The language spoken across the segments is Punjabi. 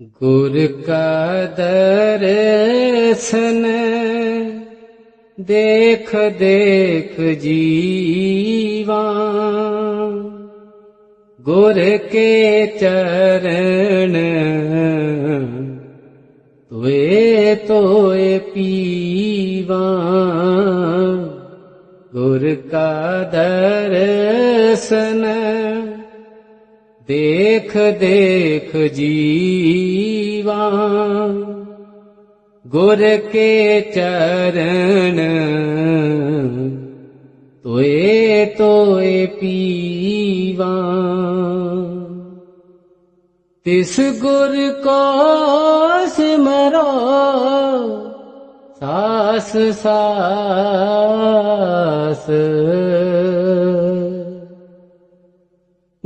गुर का दर्शन देख देख जीवा गुर के चरण तुए तोए पीवा गुर का दर्शन देख देख जीवा। गुर के चरण तोए तोए पीवा। तिस गुर को सिमरो सास सास।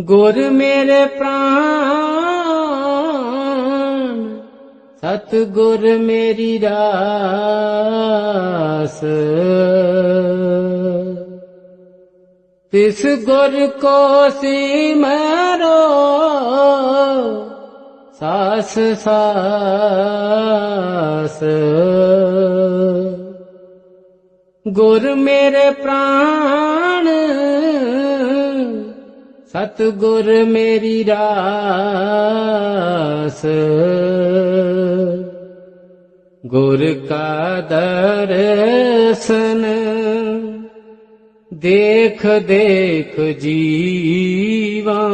ਗੁਰ ਮੇਰੇ ਪ੍ਰਾਨ ਸਤ ਗੁਰ ਮੇਰੀ ਰਾਸ ਤਿਸ ਗੁਰ ਕੋ ਸਿਮਰੋ, ਸਾਸ ਸਾਸ। ਗੁਰ ਮੇਰੇ ਪ੍ਰਾਨ ਸਤ ਗੁਰ ਮੇਰੀ ਰਾਸ। ਗੁਰ ਕਾ ਦਰਸ਼ਨ ਦੇਖ ਦੇਖ ਜੀਵਾ।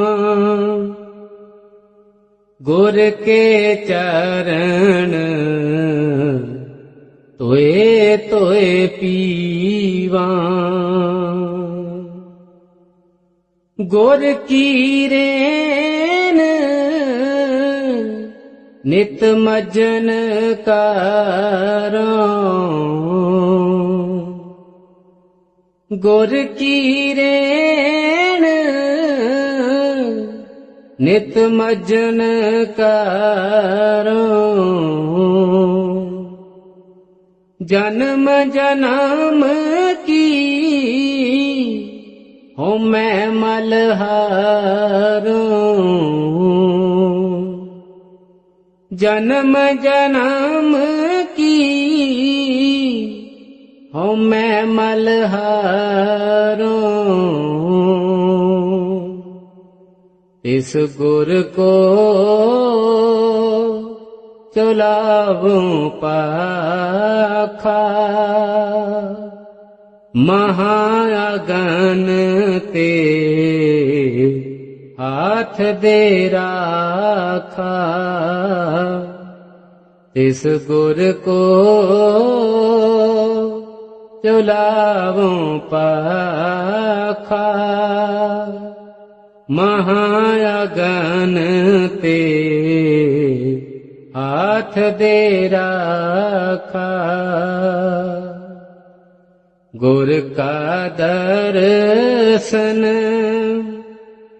ਗੁਰ ਕੇ ਚਰਨ ਤੋਏ ਤੋਏ ਪੀਵਾ। ਗੁਰ ਕੀ ਰੇਨ ਨਿਤ ਮਜਨ ਕਰੋ। ਗੁਰ ਕੀ ਰੇਨ ਨਿਤ ਮਜਨ ਕਰੋ। ਜਨਮ ਜਨਮ ਕੀ ਹੋ ਮੈਂ ਮਲਹਾਰੋ। ਜਨਮ ਜਨਮ ਕੀ? ਹੋ ਮੈਂ ਮਲਹਾਰੋ। ਇਸ ਗੁਰ ਕੋ ਚਲਾਵੂੰ ਪਾਖਾ। ਮਹਾਗਨ ਤੇ ਹਾਥ ਦੇ ਰਾਖਾ। ਇਸ ਗੁਰ ਕੋ ਚਲਾਵੂੰ ਪਾਖਾ। ਮਹਾਗਨ ਤੇ ਹਾਥ ਦੇ ਰਾਖਾ। ਗੁਰ ਕਾ ਦਰਸ਼ਨ,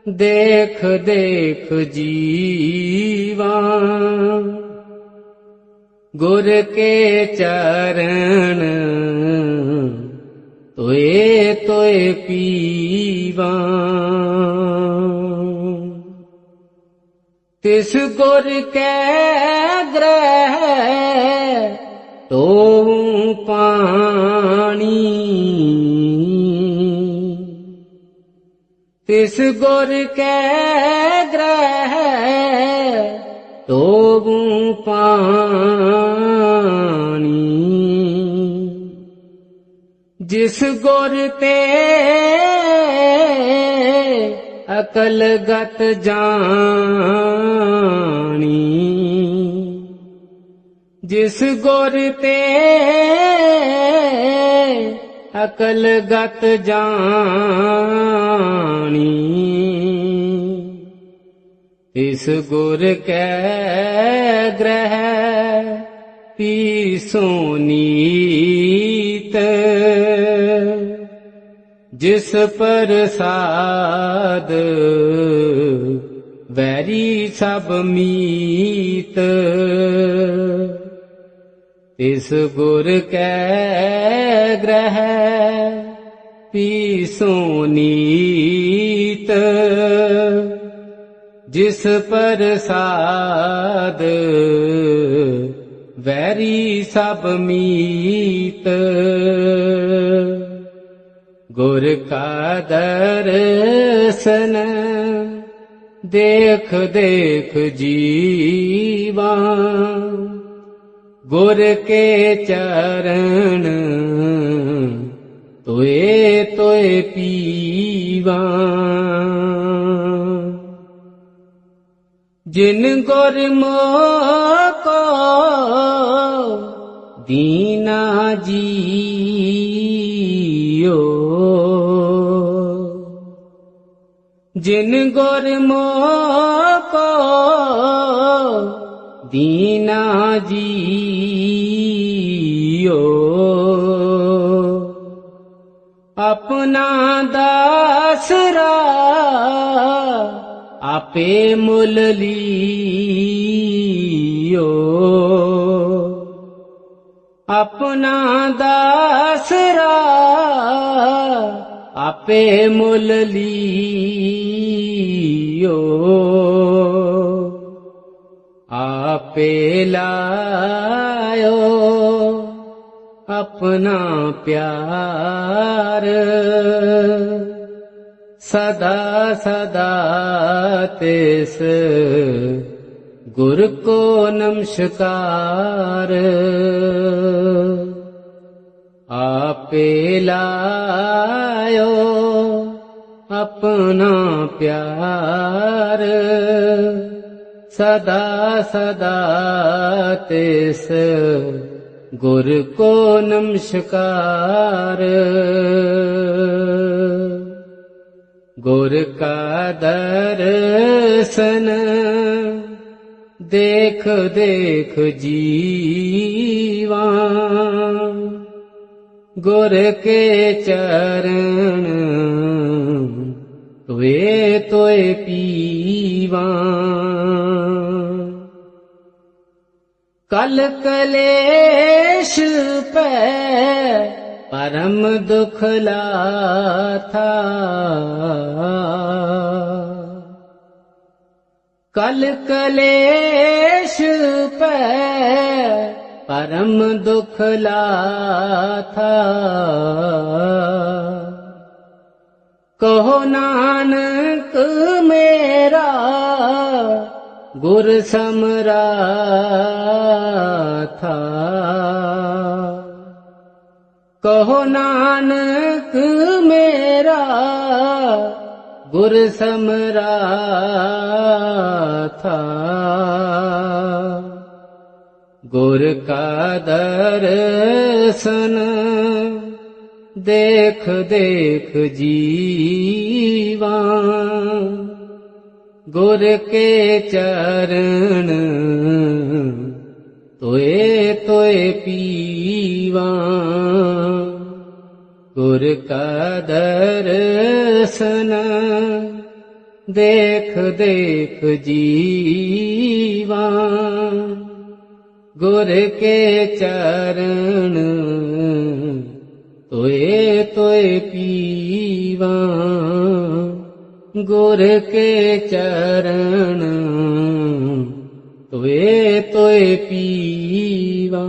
ਦੇਖ ਦੇਖ ਜੀਵਾ। ਗੁਰ ਕੇ ਚਰਨ, ਤੋਏ ਤੋਏ ਪੀਵਾ। ਤਿਸ ਗੁਰ ਕੈ ਗ੍ਰਹਿ ਤੋ ਤਿਸ ਗੁਰ ਕੈ ਗ੍ਰਹਿ ਤੋ ਪਾਣੀ। ਜਿਸ ਗੁਰ ਤੇ ਅਕਲ ਗਤ ਜਾਣੀ। ਜਿਸ ਗੁਰ ਤੇ ਅਕਲਗਤ ਜਾਣੀ। ਇਸ ਗੁਰ ਕੈ ਗ੍ਰਹਿ ਪੀ ਸੋਨੀਤ ਜਿਸ ਪ੍ਰਸਾਦ ਵੈਰੀ ਸਭ ਮੀਤ। ਇਸ ਗੁਰ ਕੈ ਗ੍ਰਹਿ ਪੀ ਸੋਨੀਤ ਜਿਸ ਪ੍ਰਸਾਦ ਵੈਰੀ ਸਭ ਮੀਤ। ਗੁਰ ਕਾ ਦਰਸ਼ਨ ਦੇਖ ਦੇਖ ਜੀਵਾ। ਗੁਰ ਕੇ ਚਰਨ ਤੋਏ ਤੋਏ ਪੀਵਾ। ਜਿਨ ਗੁਰ ਕੋ ਦੀਨਾ ਜੀਓ। ਜਿਨ ਗੁਰ ਕੋ ਦੀਨਾ ਜੀਓ। ਆਪਣਾ ਦਾਸਰਾ ਆਪੇ ਮੁੱਲ ਲੀਓ। ਆਪਣਾ ਦਾਸਰਾ ਆਪੇ ਮੁੱਲ ਲੀਓ। ਆਪੇ ਲਾਇਓ ਆਪਣਾ ਪਿਆਰ। ਸਦਾ ਸਦਾ ਤਿਸ ਗੁਰ ਕੋ ਨਮਸਕਾਰ। ਆਪੇ ਲਾਇਓ ਆਪਣਾ ਪਿਆਰ। ਸਦਾ ਸਦਾ ਤਿਸ ਗੁਰ ਕੋ ਨਮਸਕਾਰ। ਗੁਰ ਕਾ ਦਰਸ਼ਨ, ਦੇਖ ਦੇਖ ਜੀਵਾ। ਗੁਰ ਕੇ ਚਰਨ ਵੇ ਤੋਏ ਪੀਵਾ। ਕਲ ਕਲੇਸ਼ ਪੈ परम दुखला कल कलेश पे परम दुखला समरा था ਕਹੋ ਨਾਨਕ ਮੇਰਾ ਗੁਰ ਸਮਰਾਥਾ। ਗੁਰ ਕਾ ਦਰਸ਼ਨ ਦੇਖ ਦੇਖ ਜੀਵਾ। ਗੁਰ ਕੇ ਚਰਨ ਤੋਏ ਤੋਏ ਪੀਵਾ। गुर का दर्शना देख देख जीवा गुर के चरण गुरके चर पीवा गुर के चर पीवा